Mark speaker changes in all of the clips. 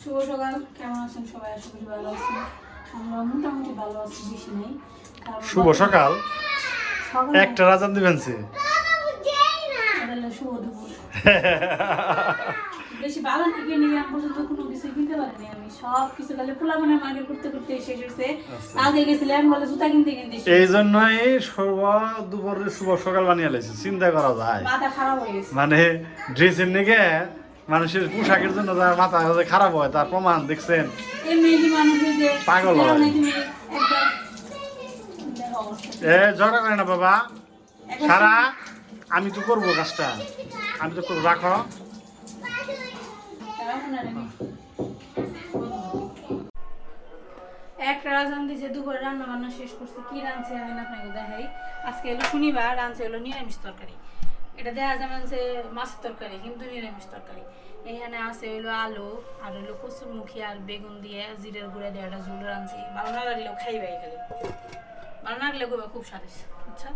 Speaker 1: শুভ সকাল। কেমন আছেন সবাই? আশা করি ভালো আছেন। আমরা মোটামুটি ভালো আছি বেশি নেই।
Speaker 2: শুভ সকাল। একটা রাজান দিবেন সে।
Speaker 1: শুভ দুপুর। বেশি ভালো থেকে নিয়ে পর্যন্ত কোনো কিছু কিনতে পারিনি আমি। সব কিছু মানে মার্কেট করতে করতে শেষ হয়েছে। আগে গেছিলাম বলে জুতা কিনতে কিনতে
Speaker 2: এই জন্যই শুভ দুপুরে শুভ সকাল বানিয়ে লাইছে চিন্তা করা যায়।
Speaker 1: মাথা খারাপ হয়ে গেছে।
Speaker 2: মানে ড্রেসের নিগে মানুষের পোশাকের জন্য যার মাথা খারাপ হয় তার প্রমাণ দেখছেন। পাগল হয়। এ ঝগড়া করে না বাবা। সারা আমি তো করব কাজটা। আমি তো করব রাখো।
Speaker 1: একটা রাজান দিয়েছে দুপুরে রান্না বান্না শেষ করছে। কি রাঁধছে আমি আপনাকে দেখাই। আজকে এলো শনিবার রাঁধছে হলো নিরামিষ তরকারি। এটা দেখা যাবে যে মাছের তরকারি কিন্তু নিরামিষ তরকারি। এখানে আছে হইল আলু আর হইল কচুরমুখী আর বেগুন দিয়ে জিরের গুঁড়া দিয়ে একটা ঝোল রাঁধছি। ভালো না লাগলেও খাইবাই খালি। ভালো না লাগলে কইবা খুব স্বাদ আচ্ছা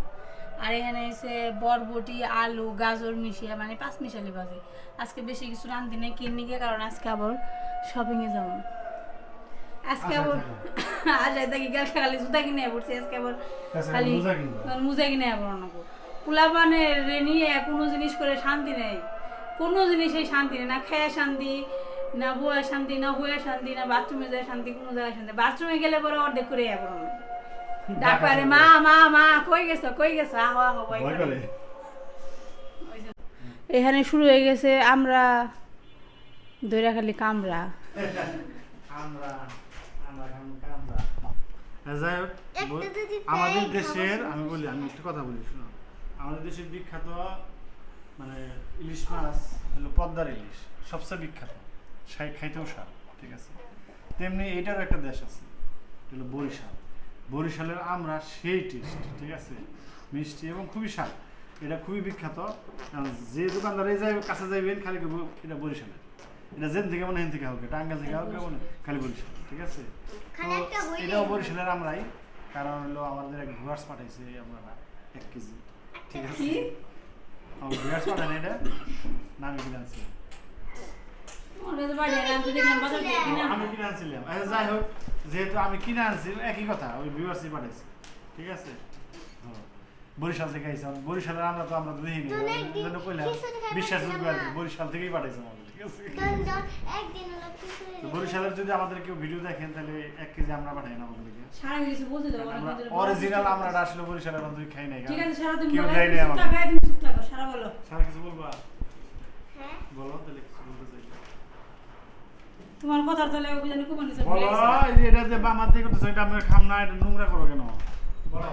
Speaker 1: আর এখানে এসে বরবটি আলু গাজর মিশিয়ে মানে পাঁচ মিশালি বাজে আজকে বেশি কিছু রান্ধি নেই কিনি গিয়ে কারণ আজকে আবার শপিংয়ে যাব। আজকে আবার আজ দেখি গেল খালি জুতা কিনে পড়ছি আজকে আবার খালি
Speaker 2: মোজা কিনবো।
Speaker 1: মুজা কিনে আবার অনেক পোলা মানে নিয়ে কোনো জিনিস করে শান্তি নেই। কোনো জিনিসেই শান্তি নেই না খেয়ে শান্তি না বয়ে শান্তি না হয়ে শান্তি না বাথরুমে যায় শান্তি কোনো জায়গায় শান্তি বাথরুমে গেলে পরে অর্ধেক করে যাব ডাকবারে মা মা মা কই গেছো কই গেছো? আহো আহো এখানে শুরু হয়ে গেছে আমরা দৈরা খালি কামরা
Speaker 2: যাই হোক আমাদের দেশের আমি বলি আমি একটা কথা বলি শুনো। আমাদের দেশের বিখ্যাত মানে ইলিশ মাছ হলো পদ্মার ইলিশ সবচেয়ে বিখ্যাত। সাই খাইতেও স্বাদ ঠিক আছে? তেমনি এইটারও একটা দেশ আছে হলো বরিশাল। বরিশালের আমরা সেই টেস্ট ঠিক আছে? মিষ্টি এবং খুবই স্বাদ। এটা খুবই বিখ্যাত কারণ যে দোকানদারে যাই কাছে যাইবেন খালি এটা বরিশালের। এটা জেন থেকে মনে হেন থেকে হোক টাঙ্গাল থেকে হোক মনে খালি বরিশাল ঠিক আছে? তো এটাও বরিশালের আমরাই কারণ হলো আমাদের এক ভিউয়ার্স পাঠাইছে আমরা এক কেজি। ঠিক আছে? আমার পাঠান এটা নামি। আমি কিনে আনছিলাম আচ্ছা, যাই হোক যেহেতু আমি কিনে আনছি একই কথা ওই ভিউয়ার্সই পাঠাইছে ঠিক আছে। বরিশাল থেকে আইসা বরিশালের আমরা তো আমরা তো জন্য কইলাম
Speaker 3: দেখাই
Speaker 2: বিশ্বাসযোগ্য আর। বরিশাল থেকেই পাঠাইছে আমাদের ঠিক আছে? বরিশালের যদি আমাদের কেউ ভিডিও দেখেন তাহলে এক কেজি আমরা পাঠাই না আমাদেরকে।
Speaker 1: সারা কিছু বলতে দাও
Speaker 2: আমরা অরিজিনাল আমরা আসলে বরিশালের বন্ধু খাই নাই
Speaker 1: ঠিক আছে সারা তুমি
Speaker 2: কেউ
Speaker 1: তুমি
Speaker 2: নাই আমাদের।
Speaker 1: সারা বলো।
Speaker 2: সারা কিছু বলবা?
Speaker 3: হ্যাঁ?
Speaker 2: বলো তাহলে কিছু বলতে চাই।
Speaker 1: তোমার কথার তাহলে ওই জানি কুমার নিছে
Speaker 2: বলো এই যে এটা যে বামার দিকে করতেছো এটা আমি খাম না এটা নোংরা করো কেন? বলো।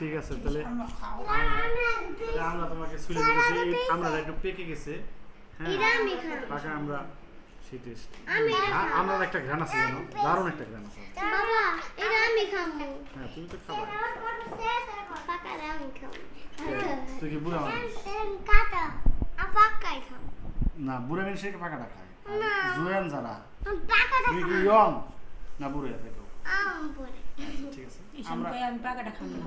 Speaker 2: ঠিক আছে তাহলে
Speaker 3: আমি
Speaker 2: তাহলে আমরা তোমাকে দিতেছি এই আমরা একটু পেকে গেছে। হ্যাঁ। পাকা আমরা সেই টেস্ট
Speaker 3: আমি
Speaker 2: আমরা একটা ঘ্রাণ আছে জানো দারুণ একটা ঘ্রাণ আছে।
Speaker 3: বাবা এটা আমি খাব।
Speaker 2: হ্যাঁ তুমি তো খাবা।
Speaker 3: পাকাটা আমি খাব।
Speaker 2: তুই কি বুড়া মানুষ?
Speaker 3: কাটা আমি পাকাই খাব।
Speaker 2: না বুড়া মানুষের পাকাটা খায়। জোয়ান যারা। তুমি কি ইয়ং? না বুড়ে থাকো ঠিক আছে
Speaker 1: আমরা আমি পাকাটা খাব না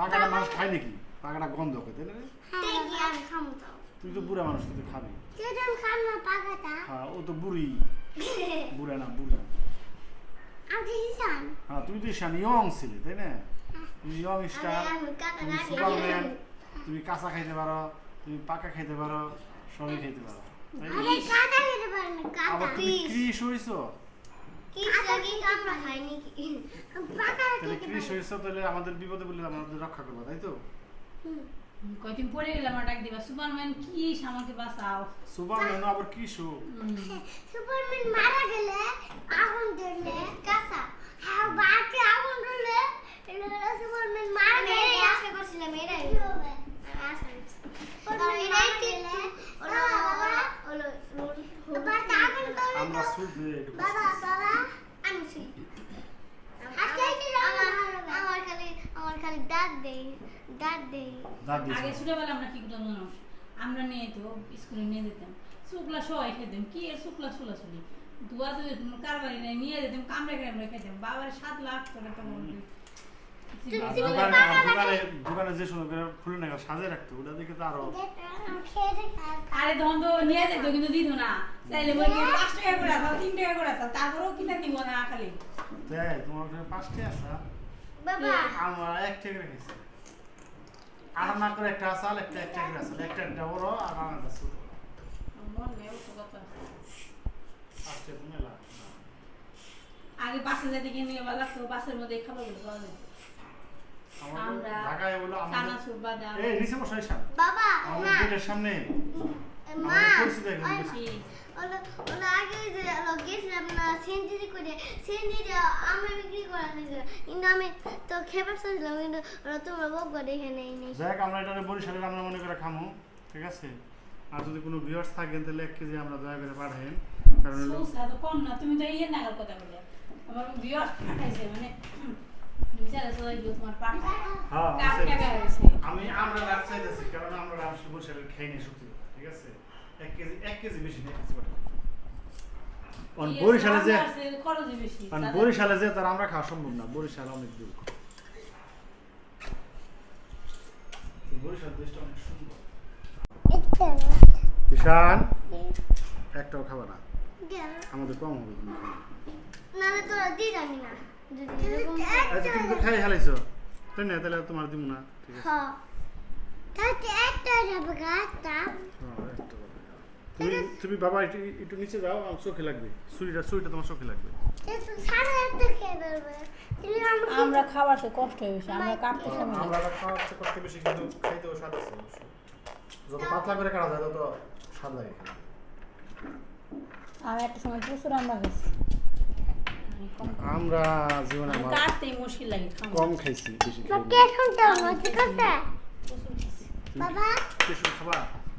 Speaker 2: পাকাটা মানুষ খায় নাকি পাকাটা গন্ধ করে তাই না
Speaker 3: তো
Speaker 2: তুই তো বুড়া মানুষ তুই খাবি। হ্যাঁ ও তো বুড়ি। বুড়া না বুড়া। হ্যাঁ তুমি তো ঈশান ইয়ং ছিলে তাই না? তুমি ইয়ং স্টার তুমি সুপারম্যান তুমি কাঁচা খাইতে পারো তুমি পাকা খাইতে পারো সবই খাইতে পারো আবার তুমি ক্রিস হইছো?
Speaker 3: কি লাগি আমরা খাই
Speaker 2: তাহলে
Speaker 3: খেতে
Speaker 2: ক্রিস তাহলে আমাদের বিপদে বললে আমাদের রক্ষা করব তাই তো?
Speaker 1: কয়দিন পরে গেলাম আর ডাক দিবা সুপারম্যান কি আমাকে বাঁচাও।
Speaker 2: সুপারম্যান আবার ক্রিস হো
Speaker 3: সুপারম্যান মারা গেলে আগুন ধরলে কাঁচা হ্যাঁ বাকি আগুন ধরলে সুপারম্যান মারা গেলে আশা করছিলাম এটাই। হবে? আশা করছিলাম এটাই ঠিক ওরা হলো বাবা আগুন ধরলে
Speaker 2: আমরা
Speaker 3: তো
Speaker 2: সুদ দিয়ে একটু
Speaker 3: বাবা বাবা আমি শুই দাঁত দেই
Speaker 2: দাঁত
Speaker 1: আগে ছোটবেলা আমরা কি করতাম জানো? আমরা নিয়ে তো স্কুলে নিয়ে যেতাম। শুকলা সবাই খেতাম কি এর শুকলা ছোলা ছুলি? ধুয়ে কারবারি নাই নিয়ে যেতাম কামড়ে কামড়ে খেতাম। বাবার সাত লাখ করে তো
Speaker 2: দোকানে আর দোকানে দোকানে যে সময় করে খুলে না সাজে রাখতো ওটা দেখে তো
Speaker 3: আরও
Speaker 1: আরে তখন তো নিয়ে যেত কিন্তু দিত না। চাইলে পাঁচ টাকা করে আসা তিন টাকা করে আসা তারপরেও কিনা দিব না খালি।
Speaker 2: দেয় তোমার ওখানে পাঁচটি আসা
Speaker 3: বাবা।
Speaker 2: আমরা এক টাকা রেখেছি আর করে একটা আসাল একটা এক টাকা আসাল একটা একটা বড় আর আনাটা ছোট।
Speaker 1: নেই ও তো কথা
Speaker 2: আজকে তুমি
Speaker 1: আগে বাসে যেতে গিয়ে নিয়ে ভালো লাগতো বাসের মধ্যে খাবারগুলো পাওয়া যেত আমরা
Speaker 2: ঢাকায় বলো আমাদের এই নিচে বসো এসব
Speaker 3: বাবা
Speaker 2: আমাদের গেটের সামনে।
Speaker 3: মা। আগে গেছিলাম না করে। আমরা কিন্তু আমি তো খেয়ে চাইছিলাম কিন্তু ওরা তোমরা এখানে নেই।
Speaker 2: যাক আমরা এটা বরিশালের আমরা মনে করে খামো ঠিক আছে? আর যদি কোনো ভিউয়ার্স থাকেন তাহলে এক কেজি আমরা দয়া করে পাঠাইন কারণ
Speaker 1: কম না তুমি তো ইয়ে নাগাল কথা বলে আমার বিয়ার পাঠাইছে মানে পাঠা
Speaker 2: হ্যাঁ
Speaker 1: কার
Speaker 2: আমি আমরা রাত চাইতেছি কারণ আমরা রামশি বরিশালের খাই নাই সত্যি ঠিক আছে? এক কেজি এক কেজি বেশি না এক কেজি বরিশালে যে
Speaker 1: খরচ
Speaker 2: বরিশালে যে তার আমরা খাওয়া সম্ভব না বরিশাল অনেক দূর। বরিশাল দেশটা অনেক সুন্দর। ঈশান একটাও খাবে না? আমাদের কম হবে।
Speaker 3: তোরা জানি না।
Speaker 2: আচ্ছা তুমি তো খাই হালাইছো। তাই না? তাহলে তোমার দিব না। ঠিক আছে।
Speaker 3: হ্যাঁ তাহলে একটা যাবে গাছটা
Speaker 2: হ্যাঁ, একটা। তুমি তুমি বাবা একটু একটু নিচে যাও আমার চোখে লাগবে। ছুরিটা ছুরিটা তোমার চোখে লাগবে।
Speaker 3: আমরা
Speaker 1: খাবার তো কষ্ট হয়ে গেছে আমরা কাটতে সময়
Speaker 2: আমরা খাওয়া হচ্ছে করতে বেশি কিন্তু খাইতেও স্বাদ আছে যত পাতলা করে কাটা যায় তত স্বাদ লাগে।
Speaker 1: আমি একটা সময় প্রচুর আমরা গেছি
Speaker 2: আমরা জীবনে আমার
Speaker 1: কাটতেই মুশকিল লাগে
Speaker 2: কম খাইছি বেশি
Speaker 1: খাইছি।
Speaker 3: বাবা?
Speaker 2: কিছু খাবা?
Speaker 3: না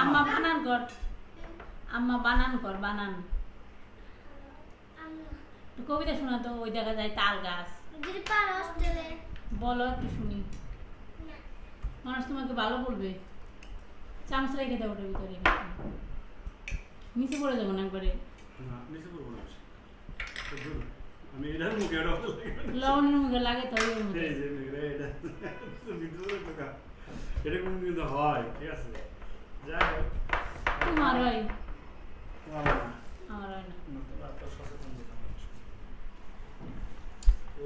Speaker 1: আম্মা। বানান কর আম্মা বানান কর বানান। কবিতা শোনা তো ওই দেখা যায় তাল গাছ।
Speaker 3: যদি পারো হোস্টেলে
Speaker 1: বলো একটু শুনি। মানুষ তোমাকে ভালো বলবে। চামচ রেখে দেবো ওটার ভিতরে। নিচে পড়ে যাব না একবারে। লবণের মুখে লাগে তো
Speaker 2: এটা। কিন্তু হয় ঠিক আছে।
Speaker 1: তোমার হয়। আমার হয়
Speaker 2: তো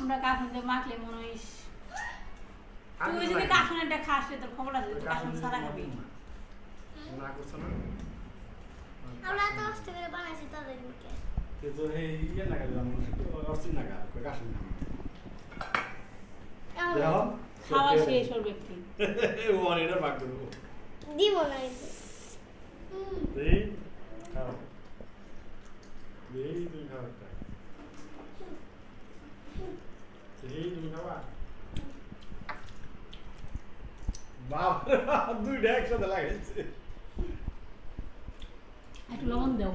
Speaker 1: আমরা কাশিতে মাখলে মনে হয় তুই যদি
Speaker 2: লাগে।
Speaker 1: কাশনের খাস তোর খবর আছে তুই কাশন সারা খাবি।
Speaker 2: না। করছ না?
Speaker 3: আমরা তো হোস্টেলে বানাইছি তাদের মুখে।
Speaker 2: কিন্তু এই ইয়ে না গেল আমার অর্চিন না গেল কাশন না দেখো।
Speaker 1: খাওয়া শেষ ওর ব্যক্তি।
Speaker 2: ও অনেকটা ভাগ দেবো
Speaker 3: দিব না
Speaker 2: দেই খাও। দেই তুমি খাও একটা। দেই তুমি খাবা? বাবা দুইটা একসাথে লাগাইছে।
Speaker 1: একটু লবণ দাও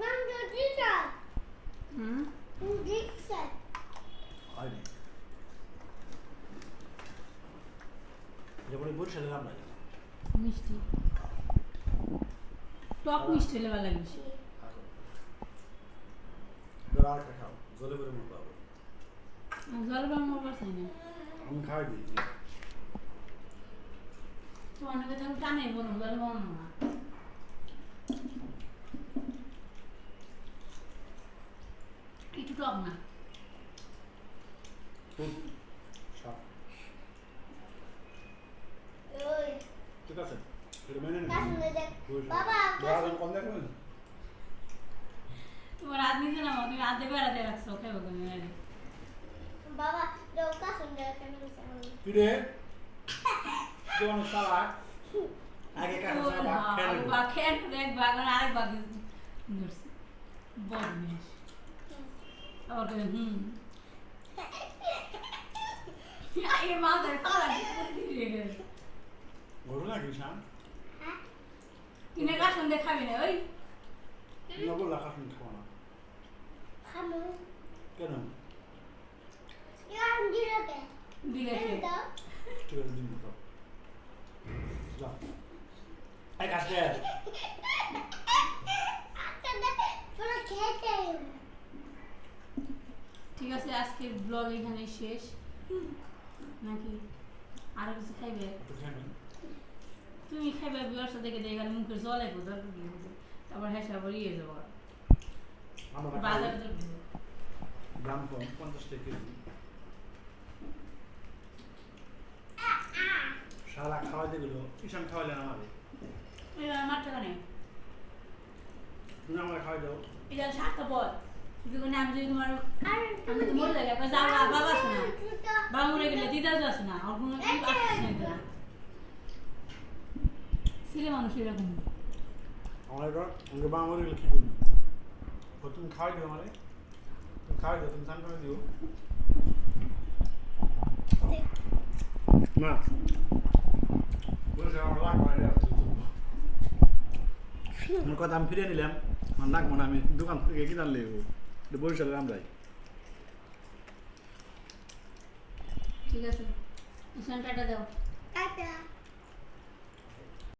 Speaker 3: নাম তো দিছা
Speaker 1: হুম
Speaker 3: দিছা
Speaker 2: হয়নি যেমন বরিশালে নাম লাগে
Speaker 1: মিষ্টি টক মিষ্টি হলে ভালো লাগে বেশি।
Speaker 2: ধরো আর খাও জলে করে মুখ পাবো
Speaker 1: জল বানাবো বাসাই না
Speaker 2: আমি খাওয়াই দিই
Speaker 1: তো অনেকে তাহলে টানে বলুন জল বানানো না একটু টক না
Speaker 2: খুব সাপ
Speaker 3: ওই
Speaker 2: ঠিক আছে এটা মেনে নিন
Speaker 3: বাবা
Speaker 2: বড় কম দেখবেন
Speaker 1: তোমার হাত নিচে নামো তুমি হাতে বেড়াতে রাখছো খাইবো তুমি
Speaker 3: বাবা দৌকা সুন্দর কেন
Speaker 2: কি রে অনেক চালাক আগে কাছে ভাগ খেয়ে নেব।
Speaker 1: এক ভাগ আর আরেক ভাগ ধরছে বদমেশ আবার কই হুম আগে মা ধরে সারা দিয়ে গেল
Speaker 2: গরু নাকি শাম
Speaker 1: কিনে কাশন দিয়ে খাবি না ওই?
Speaker 2: বললা খাব না। কেন?
Speaker 1: দিলে
Speaker 2: ঠিক আছে দিন তো যা। এই কাছে
Speaker 3: আচ্ছা
Speaker 1: ঠিক আছে আজকের ব্লগ এখানে শেষ। নাকি আরও কিছু খাইবে? তুমি খাইবে বিয়ার সাথে দেখে দেখে মুখে জল আইবো দরকার কি হয়েছে তারপর হ্যাঁ আবার ইয়ে যাব।
Speaker 2: আমরা
Speaker 1: বাজার
Speaker 2: দাম কম পঞ্চাশ টাকা কেজি। শালা খাওয়াইতে গেল ঈশান খাওয়াইলেন আমাদের?
Speaker 1: মার টাকা নেই
Speaker 2: তুমি আমরা খাওয়াই দাও।
Speaker 1: এটা সাতটা পর কিন্তু আমি যদি তোমার আমি তো মরে যাবে বাবা আছে না। বাবা মরে গেলে দিদা তো আছে না। আর কোনো না। ছেলে মানুষ এরকম।
Speaker 2: আমার এবার আমাকে বাবা মরে গেলে কী করবি ও তুমি খাওয়াই দিও আমারে। তুমি খাওয়াই দিও তুমি স্নান করে দিও। না বলছে আমার লাগবে। আমার কথা আমি ফিরিয়ে নিলাম। আমার লাগবো না আমি দোকান থেকে কিনে আনলে বরিশালের আমরাই।
Speaker 1: ঠিক আছে। টাটা দাও।
Speaker 3: টাটা।